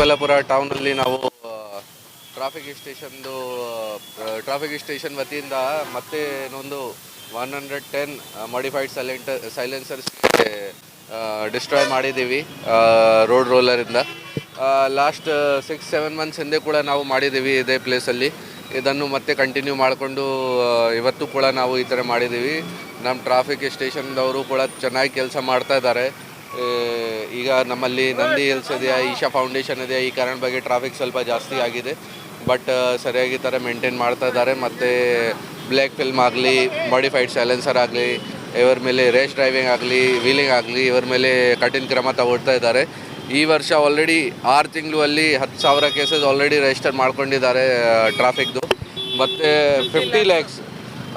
ಚಿಕ್ಕಬಳ್ಳಾಪುರ ಟೌನಲ್ಲಿ ನಾವು traffic ಸ್ಟೇಷನ್ದು traffic station ವತಿಯಿಂದ ಮತ್ತೆ ಇನ್ನೊಂದು one hundred ten modified silent silencers destroy ಮಾಡಿದ್ದೀವಿ ರೋಡ್ ರೋಲರಿಂದ ಲಾಸ್ಟ್ ಸಿಕ್ಸ್ ಸೆವೆನ್ ಮಂತ್ಸ್ ಹಿಂದೆ ಕೂಡ ನಾವು ಮಾಡಿದ್ದೀವಿ ಇದೇ ಪ್ಲೇಸಲ್ಲಿ ಇದನ್ನು ಮತ್ತೆ ಕಂಟಿನ್ಯೂ ಮಾಡಿಕೊಂಡು ಇವತ್ತು ಕೂಡ ನಾವು ಈ ಥರ ಮಾಡಿದ್ದೀವಿ. ನಮ್ಮ ಟ್ರಾಫಿಕ್ ಸ್ಟೇಷನ್ದವರು ಕೂಡ ಚೆನ್ನಾಗಿ ಕೆಲಸ ಮಾಡ್ತಾ ಇದ್ದಾರೆ. ಈಗ ನಮ್ಮಲ್ಲಿ ನಂದಿ ಹಿಲ್ಸ್ ಇದೆಯಾ ಈಶಾ ಫೌಂಡೇಶನ್ ಇದೆ, ಈ ಕಾರಣ ಬಗ್ಗೆ ಟ್ರಾಫಿಕ್ ಸ್ವಲ್ಪ ಜಾಸ್ತಿ ಆಗಿದೆ. ಬಟ್ ಸರಿಯಾಗಿ ಥರ ಮೇಂಟೈನ್ ಮಾಡ್ತಾ ಇದ್ದಾರೆ. ಮತ್ತು ಬ್ಲ್ಯಾಕ್ ಫಿಲ್ಮ್ ಆಗಲಿ ಮಾಡಿಫೈಡ್ ಸೈಲೆನ್ಸರ್ ಆಗಲಿ, ಇವರ ಮೇಲೆ ರೇಸ್ ಡ್ರೈವಿಂಗ್ ಆಗಲಿ ವೀಲಿಂಗ್ ಆಗಲಿ, ಇವರ ಮೇಲೆ ಕಠಿಣ ಕ್ರಮ ತಗೊಳ್ತಾ ಇದ್ದಾರೆ. ಈ ವರ್ಷ ಆಲ್ರೆಡಿ ಆರು ತಿಂಗಳು ಅಲ್ಲಿ ಹತ್ತು ಸಾವಿರ ಕೇಸಸ್ ಆಲ್ರೆಡಿ ರಿಜಿಸ್ಟರ್ ಮಾಡ್ಕೊಂಡಿದ್ದಾರೆ ಟ್ರಾಫಿಕ್ದು ಮತ್ತು ಫಿಫ್ಟಿ ಲ್ಯಾಕ್ಸ್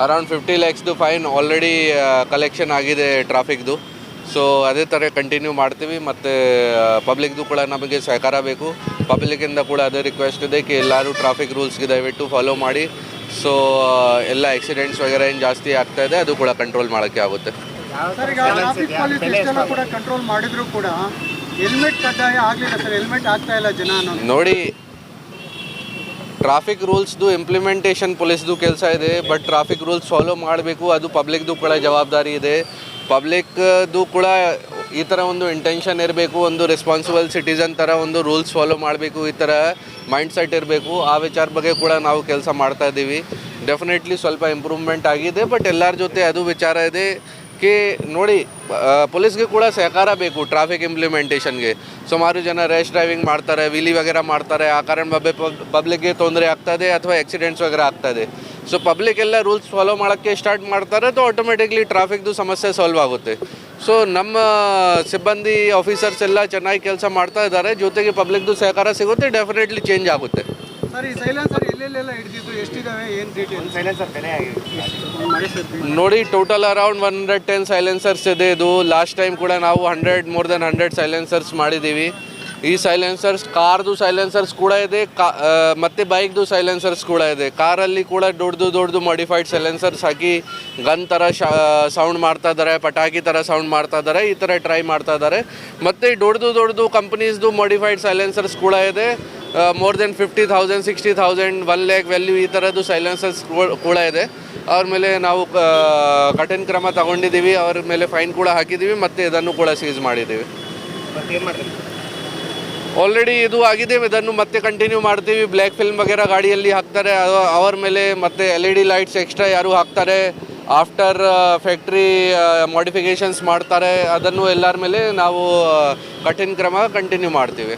ಅರೌಂಡ್ ಫಿಫ್ಟಿ ಲ್ಯಾಕ್ಸ್ದು ಫೈನ್ ಆಲ್ರೆಡಿ ಕಲೆಕ್ಷನ್ ಆಗಿದೆ ಟ್ರಾಫಿಕ್ದು ಸೊ ಅದೇ ಥರ ಕಂಟಿನ್ಯೂ ಮಾಡ್ತೀವಿ ಮತ್ತು ಪಬ್ಲಿಕ್ದು ಕೂಡ ನಮಗೆ ಸಹಕಾರ ಬೇಕು. ಪಬ್ಲಿಕ್ಕಿಂದ ಕೂಡ ಅದೇ ರಿಕ್ವೆಸ್ಟ್ ಇದೆ ಕಿ ಎಲ್ಲರೂ ಟ್ರಾಫಿಕ್ ರೂಲ್ಸ್ಗೆ ದಯವಿಟ್ಟು ಫಾಲೋ ಮಾಡಿ. ಸೊ ಎಲ್ಲ ಆಕ್ಸಿಡೆಂಟ್ಸ್ ವಗೇರೆ ಏನು ಜಾಸ್ತಿ ಆಗ್ತಾ ಇದೆ ಅದು ಕೂಡ ಕಂಟ್ರೋಲ್ ಮಾಡೋಕ್ಕೆ ಆಗುತ್ತೆ. ಸರ್ ಟ್ರಾಫಿಕ್ ಪೊಲೀಸ್ ಇಷ್ಟೆಲ್ಲ ಕೂಡ ಕಂಟ್ರೋಲ್ ಮಾಡಿದ್ರು ಕೂಡ ಹೆಲ್ಮೆಟ್ ಕಡ್ಡಾಯ ಆಗ್ಲಿಲ್ಲ ಸರ್ ಹೆಲ್ಮೆಟ್ ಆಗ್ತಾ ಇಲ್ಲ ಜನ ಅನ್ನೋದು. ನೋಡಿ ಟ್ರಾಫಿಕ್ ರೂಲ್ಸ್ದು ಇಂಪ್ಲಿಮೆಂಟೇಷನ್ ಪೊಲೀಸ್ದು ಕೆಲಸ ಇದೆ ಬಟ್ ಟ್ರಾಫಿಕ್ ರೂಲ್ಸ್ ಫಾಲೋ ಮಾಡಬೇಕು ಅದು ಪಬ್ಲಿಕ್ದು ಕೂಡ ಜವಾಬ್ದಾರಿ ಇದೆ. ಪಬ್ಲಿಕ್ದು ಕೂಡ ಈ ಥರ ಒಂದು ಇಂಟೆನ್ಷನ್ ಇರಬೇಕು, ಒಂದು ರೆಸ್ಪಾನ್ಸಿಬಲ್ ಸಿಟಿಸನ್ ಥರ ಒಂದು ರೂಲ್ಸ್ ಫಾಲೋ ಮಾಡಬೇಕು, ಈ ಥರ ಮೈಂಡ್ ಸೆಟ್ ಇರಬೇಕು, ಆ ವಿಚಾರ ಬಗ್ಗೆ ಕೂಡ ನಾವು ಕೆಲಸ ಮಾಡ್ತಾ ಇದ್ದೀವಿ. ಡೆಫಿನೆಟ್ಲಿ ಸ್ವಲ್ಪ ಇಂಪ್ರೂವ್ಮೆಂಟ್ ಆಗಿದೆ ಬಟ್ ಎಲ್ಲರ ಜೊತೆ ಅದು ವಿಚಾರ ಇದೆ. ನೋಡಿ ಪೊಲೀಸ್ಗೆ ಕೂಡ ಸಹಕಾರ ಬೇಕು ಟ್ರಾಫಿಕ್ ಇಂಪ್ಲಿಮೆಂಟೇಷನ್ಗೆ ಸುಮಾರು ಜನ ರ್ಯಾಶ್ ಡ್ರೈವಿಂಗ್ ಮಾಡ್ತಾರೆ ವಿಲಿ ವಗೇರ ಮಾಡ್ತಾರೆ, ಆ ಕಾರಣ ಬಗ್ಗೆ ಪಬ್ಲಿಕ್ಗೆ ತೊಂದರೆ ಆಗ್ತದೆ ಅಥವಾ ಆಕ್ಸಿಡೆಂಟ್ಸ್ ವಗೇರ ಆಗ್ತದೆ. ಸೊ ಪಬ್ಲಿಕ್ ಎಲ್ಲ ರೂಲ್ಸ್ ಫಾಲೋ ಮಾಡೋಕ್ಕೆ ಸ್ಟಾರ್ಟ್ ಮಾಡ್ತಾರೆ, ಅದು ಆಟೋಮೆಟಿಕ್ಲಿ ಟ್ರಾಫಿಕ್ದು ಸಮಸ್ಯೆ ಸಾಲ್ವ್ ಆಗುತ್ತೆ. ಸೊ ನಮ್ಮ ಸಿಬ್ಬಂದಿ ಆಫೀಸರ್ಸ್ ಎಲ್ಲ ಚೆನ್ನಾಗಿ ಕೆಲಸ ಮಾಡ್ತಾ ಇದ್ದಾರೆ, ಜೊತೆಗೆ ಪಬ್ಲಿಕ್ದು ಸಹಕಾರ ಸಿಗುತ್ತೆ ಡೆಫಿನೆಟ್ಲಿ ಚೇಂಜ್ ಆಗುತ್ತೆ. ಸರ್ ಈ ಸೈಲೆನ್ಸರ್ ಎಲ್ಲೆಲ್ಲೆಲ್ಲ ಹಿಡಿದಿದ್ದು ಎಷ್ಟಿದಾವೆ ಏನು ಡೀಟೇಲ್ಸ್ ಸೈಲೆನ್ಸರ್ ಬೆಲೆ ಆಗಿದೆ ನೋಡಿ total around one hundred ten silencers ಇದೆ ಇದು. ಲಾಸ್ಟ್ ಟೈಮ್ ಕೂಡ ನಾವು hundred more than hundred silencers ಮಾಡಿದ್ದೀವಿ. ಈ ಸೈಲೆನ್ಸರ್ಸ್ ಕಾರ್ದು ಸೈಲೆನ್ಸರ್ಸ್ ಕೂಡ ಇದೆ ಕಾ ಮತ್ತು ಮತ್ತೆ ಬೈಕ್ದು ಸೈಲೆನ್ಸರ್ಸ್ ಕೂಡ ಇದೆ. ಕಾರಲ್ಲಿ ಕೂಡ ದೊಡ್ಡದು ದೊಡ್ಡದು ಮಾಡಿಫೈಡ್ ಸೈಲೆನ್ಸರ್ಸ್ ಹಾಕಿ ಗನ್ ಥರ ಸೌಂಡ್ ಮಾಡ್ತಾ ಇದ್ದಾರೆ ಪಟಾಕಿ ಥರ ಸೌಂಡ್ ಮಾಡ್ತಾ ಇದ್ದಾರೆ ಈ ಥರ ಟ್ರೈ ಮಾಡ್ತಾ ಇದ್ದಾರೆ ಮತ್ತು ದೊಡ್ಡದು ದೊಡ್ಡದು ಕಂಪ್ನೀಸ್ದು ಮಾಡಿಫೈಡ್ ಸೈಲೆನ್ಸರ್ಸ್ ಕೂಡ ಇದೆ. More than fifty thousand sixty thousand one lakh value ಈ ಥರದ್ದು ಸೈಲೆನ್ಸಸ್ ಕೂಡ ಇದೆ. ಅವ್ರ ಮೇಲೆ ನಾವು ಕಠಿಣ ಕ್ರಮ ತಗೊಂಡಿದ್ದೀವಿ. ಅವ್ರ ಮೇಲೆ ಫೈನ್ ಕೂಡ ಹಾಕಿದ್ದೀವಿ ಮತ್ತು ಇದನ್ನು ಕೂಡ ಸೀಸ್ ಮಾಡಿದ್ದೀವಿ. ಆಲ್ರೆಡಿ ಇದು ಆಗಿದೆ. ಇದನ್ನು ಮತ್ತೆ ಕಂಟಿನ್ಯೂ ಮಾಡ್ತೀವಿ. ಬ್ಲ್ಯಾಕ್ ಫಿಲ್ಮ್ ವಗೇರಾ ಗಾಡಿಯಲ್ಲಿ ಹಾಕ್ತಾರೆ. ಅವ- ಅವ್ರ ಮೇಲೆ ಮತ್ತೆ L E D lights extra ಯಾರು ಹಾಕ್ತಾರೆ? ಆಫ್ಟರ್ ಫ್ಯಾಕ್ಟ್ರಿ ಮಾಡಿಫಿಕೇಷನ್ಸ್ ಮಾಡ್ತಾರೆ. ಅದನ್ನು ಎಲ್ಲರ ಮೇಲೆ ನಾವು ಕಠಿಣ ಕ್ರಮ ಕಂಟಿನ್ಯೂ ಮಾಡ್ತೀವಿ.